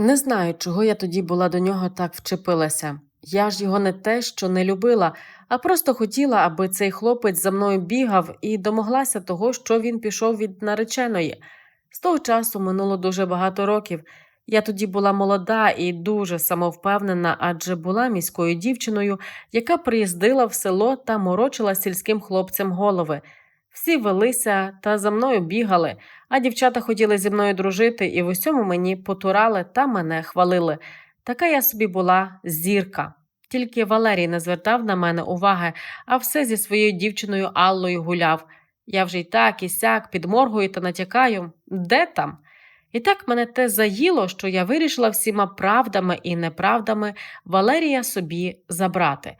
Не знаю, чого я тоді була до нього так вчепилася. Я ж його не те, що не любила, а просто хотіла, аби цей хлопець за мною бігав і домоглася того, що він пішов від нареченої. З того часу минуло дуже багато років. Я тоді була молода і дуже самовпевнена, адже була міською дівчиною, яка приїздила в село та морочила сільським хлопцям голови. Всі велися та за мною бігали, а дівчата хотіли зі мною дружити і в усьому мені потурали та мене хвалили. Така я собі була зірка. Тільки Валерій не звертав на мене уваги, а все зі своєю дівчиною Аллою гуляв. Я вже й так і сяк підморгую та натякаю. Де там? І так мене те заїло, що я вирішила всіма правдами і неправдами Валерія собі забрати.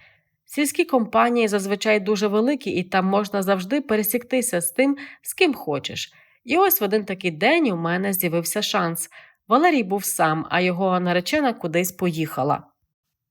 Сільські компанії зазвичай дуже великі, і там можна завжди пересіктися з тим, з ким хочеш. І ось в один такий день у мене з'явився шанс. Валерій був сам, а його наречена кудись поїхала.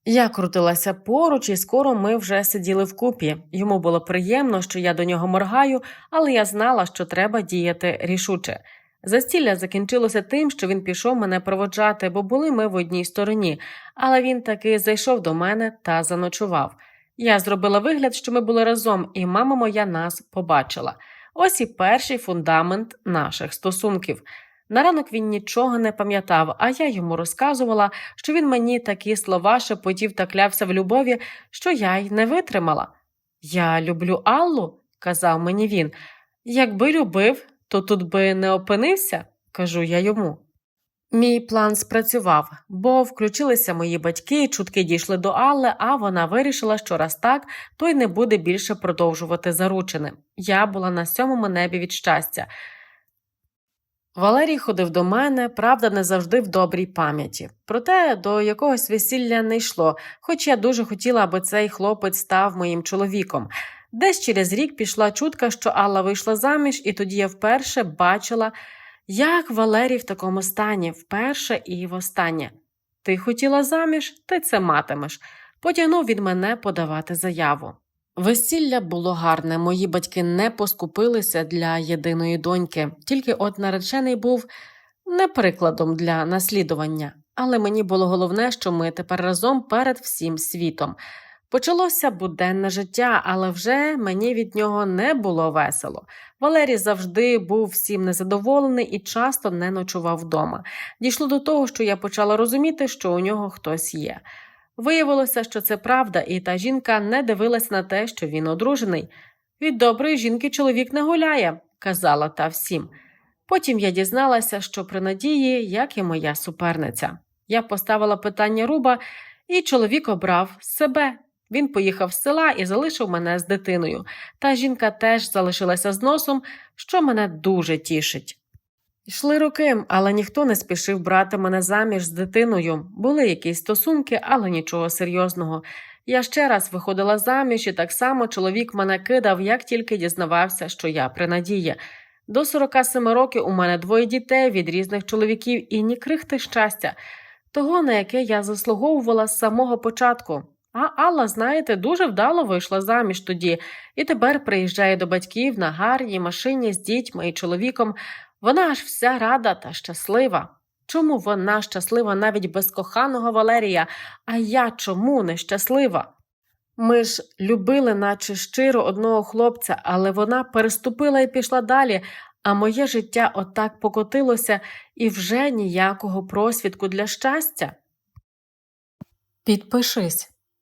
Я крутилася поруч, і скоро ми вже сиділи вкупі. Йому було приємно, що я до нього моргаю, але я знала, що треба діяти рішуче. Застілля закінчилося тим, що він пішов мене проводжати, бо були ми в одній стороні, але він таки зайшов до мене та заночував. Я зробила вигляд, що ми були разом, і мама моя нас побачила. Ось і перший фундамент наших стосунків. На ранок він нічого не пам'ятав, а я йому розказувала, що він мені такі слова шепотів та клявся в любові, що я й не витримала. Я люблю Аллу, казав мені він. Якби любив, то тут би не опинився, кажу я йому. Мій план спрацював, бо включилися мої батьки, чутки дійшли до Алли, а вона вирішила, що раз так, то й не буде більше продовжувати заручини. Я була на сьомому небі від щастя. Валерій ходив до мене, правда, не завжди в добрій пам'яті. Проте до якогось весілля не йшло, хоч я дуже хотіла, аби цей хлопець став моїм чоловіком. Десь через рік пішла чутка, що Алла вийшла заміж, і тоді я вперше бачила, як Валерій в такому стані, вперше і востаннє. Ти хотіла заміж, ти це матимеш. Потягнув від мене подавати заяву. Весілля було гарне, мої батьки не поскупилися для єдиної доньки, тільки от наречений був не прикладом для наслідування. Але мені було головне, що ми тепер разом перед всім світом. Почалося буденне життя, але вже мені від нього не було весело. Валерій завжди був всім незадоволений і часто не ночував вдома. Дійшло до того, що я почала розуміти, що у нього хтось є. Виявилося, що це правда, і та жінка не дивилась на те, що він одружений. Від доброї жінки чоловік не гуляє, казала та всім. Потім я дізналася, що при надії, як і моя суперниця. Я поставила питання руба, і чоловік обрав себе. Він поїхав з села і залишив мене з дитиною. Та жінка теж залишилася з носом, що мене дуже тішить. Йшли роки, але ніхто не спішив брати мене заміж з дитиною. Були якісь стосунки, але нічого серйозного. Я ще раз виходила заміж, і так само чоловік мене кидав, як тільки дізнавався, що я при надії. До 47 років у мене двоє дітей від різних чоловіків і ні крихти щастя, того, на яке я заслуговувала з самого початку. А Алла, знаєте, дуже вдало вийшла заміж тоді і тепер приїжджає до батьків на гарній машині з дітьми і чоловіком. Вона аж вся рада та щаслива. Чому вона щаслива навіть без коханого Валерія, а я чому не щаслива? Ми ж любили, наче щиро одного хлопця, але вона переступила і пішла далі, а моє життя отак покотилося і вже ніякого просвідку для щастя. Підпишись,